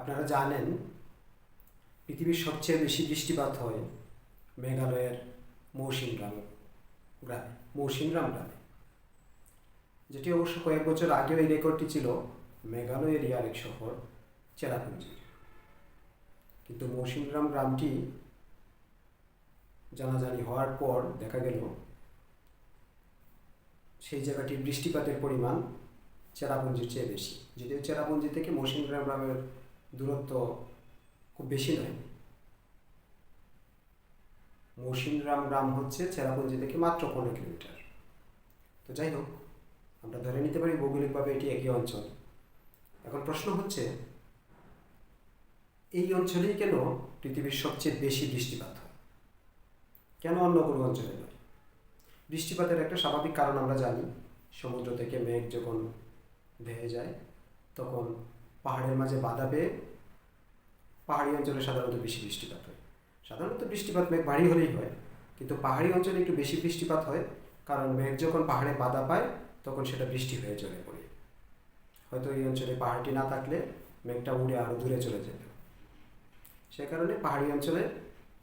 আপনারা জানেন, পৃথিবীর সবচেয়ে বেশি বৃষ্টিপাত হয় মেঘালয়ের মৌসিনরাম গ্রামে মৌসিনরাম গ্রামে যেটি অবশ্য কয়েক বছর আগেও এই রেকর্ডটি ছিল মেঘালয় এরিয়ার এক শহর চেরাপুঞ্জি কিন্তু মৌসিনরাম গ্রামটি জানাজানি হওয়ার পর দেখা গেল, সেই জায়গাটির বৃষ্টিপাতের পরিমাণ চেরাপুঞ্জির চেয়ে বেশি। যদিও চেরাপুঞ্জি থেকে মৌসিনরাম গ্রামের দূরত্ব খুব বেশি নয়। মৌসিনরাম গ্রাম হচ্ছে চেরাপুঞ্জি থেকে মাত্র পনেরো কিলোমিটার। তো যাই হোক, আমরা ধরে নিতে পারি ভৌগোলিকভাবে এটি একই অঞ্চল। এখন প্রশ্ন হচ্ছে, এই অঞ্চলেই কেন পৃথিবীর সবচেয়ে বেশি বৃষ্টিপাত হয়? কেন অন্য কোনো অঞ্চলে নয়? বৃষ্টিপাতের একটা স্বাভাবিক কারণ আমরা জানি, সমুদ্র থেকে মেঘ যখন ধেয়ে যায়, তখন পাহাড়ের মাঝে বাধা পেয়ে পাহাড়ি অঞ্চলে সাধারণত বেশি বৃষ্টিপাত হয়। সাধারণত বৃষ্টিপাত মেঘ ভারী হলেই হয়, কিন্তু পাহাড়ি অঞ্চলে একটু বেশি বৃষ্টিপাত হয়, কারণ মেঘ যখন পাহাড়ে বাধা পায়, তখন সেটা বৃষ্টি হয়ে চলে পড়ে। হয়তো এই অঞ্চলে পাহাড়টি না থাকলে মেঘটা উড়ে আরও দূরে চলে যেত। সে কারণে পাহাড়ি অঞ্চলে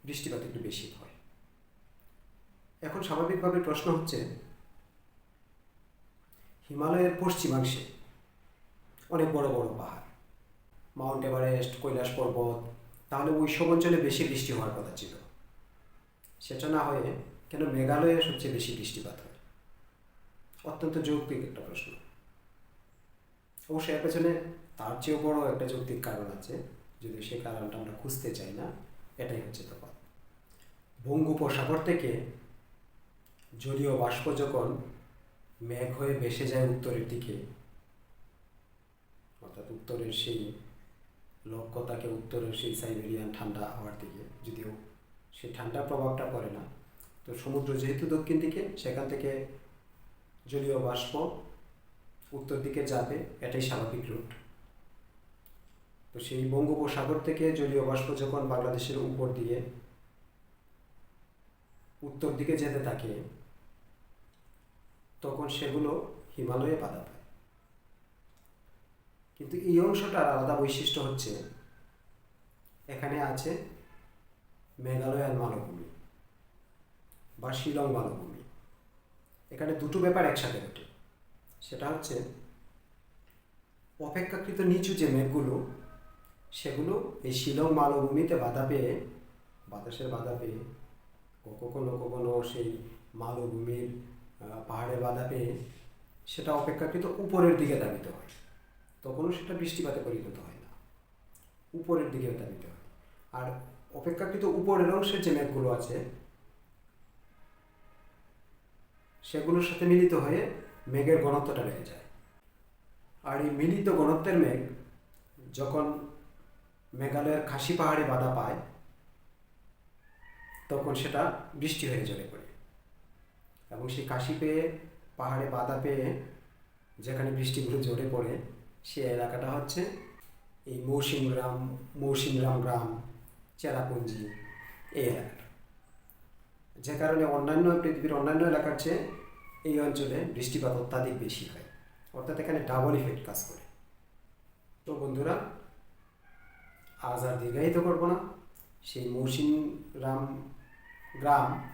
বৃষ্টিপাত একটু বেশি হয়। এখন স্বাভাবিকভাবে প্রশ্ন হচ্ছে, হিমালয়ের পশ্চিমাংশে অনেক বড় বড় পাহাড় মাউন্ট এভারেস্ট, কৈলাস পর্বত, তাহলে ওই সব অঞ্চলে বেশি বৃষ্টি হওয়ার কথা ছিল। সেটা না হয়ে কেন মেঘালয়ে সবচেয়ে বেশি বৃষ্টিপাত হয়? অত্যন্ত যৌক্তিক একটা প্রশ্ন। অবশ্যই এর পেছনে তার চেয়েও বড় একটা যৌক্তিক কারণ আছে, যদি সেই কারণটা আমরা খুঁজতে চাই না, এটাই হচ্ছে তফাৎ। বঙ্গোপসাগর থেকে জলীয় বাষ্প যখন মেঘ হয়ে ভেসে যায় উত্তরের দিকে, অর্থাৎ উত্তরের সেই লক্ষ্য তাকে উত্তরের সেই সাইবেরিয়ান ঠান্ডা হওয়ার দিকে। যদিও সে ঠান্ডার প্রভাবটা পড়ে না। তো সমুদ্র যেহেতু দক্ষিণ দিকে, সেখান থেকে জলীয় বাষ্প উত্তর দিকে যাবে। এটাই স্বাভাবিক রুট। তো সেই বঙ্গোপসাগর থেকে জলীয় বাষ্প যখন বাংলাদেশের উপর দিয়ে উত্তর দিকে যেতে থাকে, তখন সেগুলো হিমালয়ে বাধা পায়। কিন্তু এই অংশটার আলাদা বৈশিষ্ট্য হচ্ছে, এখানে আছে মেঘালয়ান মালভূমি বা শিলং মালভূমি। এখানে দুটো ব্যাপার একসাথে ঘটে। সেটা হচ্ছে, অপেক্ষাকৃত নিচু যে মেঘগুলো, সেগুলো এই শিলং মালভূমিতে বাধা পেয়ে, বাতাসের বাধা পেয়ে, কখনো কখনো সেই মালভূমির পাহাড়ে বাধা পেয়ে, সেটা অপেক্ষাকৃত উপরের দিকে দাবিত হয়। তখনও সেটা বৃষ্টিপাতে পরিণত হয় না। উপরের দিকে দাবিত হয়। আর অপেক্ষাকৃত উপরের অংশের যে মেঘগুলো আছে, সেগুলোর সাথে মিলিত হয়ে মেঘের ঘনত্বটা বেড়ে যায়। আর এই মিলিত ঘনত্বের মেঘ যখন মেঘালয়ের খাসি পাহাড়ে বাধা পায়, তখন সেটা বৃষ্টি হয়ে ঝরে পড়ে। এবং সেই কাশি পেয়ে, পাহাড়ে বাধা পেয়ে, যেখানে বৃষ্টিগুলো ঝরে পড়ে সে এলাকাটা হচ্ছে এই মৌসিম গ্রাম মৌসিমরাম গ্রাম, চেরাপুঞ্জি এই এলাকাটা। যে কারণে অন্যান্য পৃথিবীর অন্যান্য এলাকার চেয়ে এই অঞ্চলে বৃষ্টিপাত অত্যাধিক বেশি হয়। অর্থাৎ এখানে ডাবল ইফেক্ট কাজ করে। তো বন্ধুরা, আজ আর দীর্ঘায়িত করব না। সেই মৌসিম রাম গ্রাম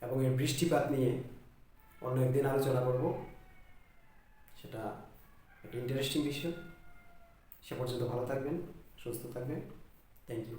এবং এর বৃষ্টিপাত নিয়ে অন্য একদিন আলোচনা করব। সেটা একটা ইন্টারেস্টিং বিষয় সে পর্যন্ত ভালো থাকবেন সুস্থ থাকবেন। Thank you